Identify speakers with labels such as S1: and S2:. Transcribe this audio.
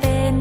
S1: เป็น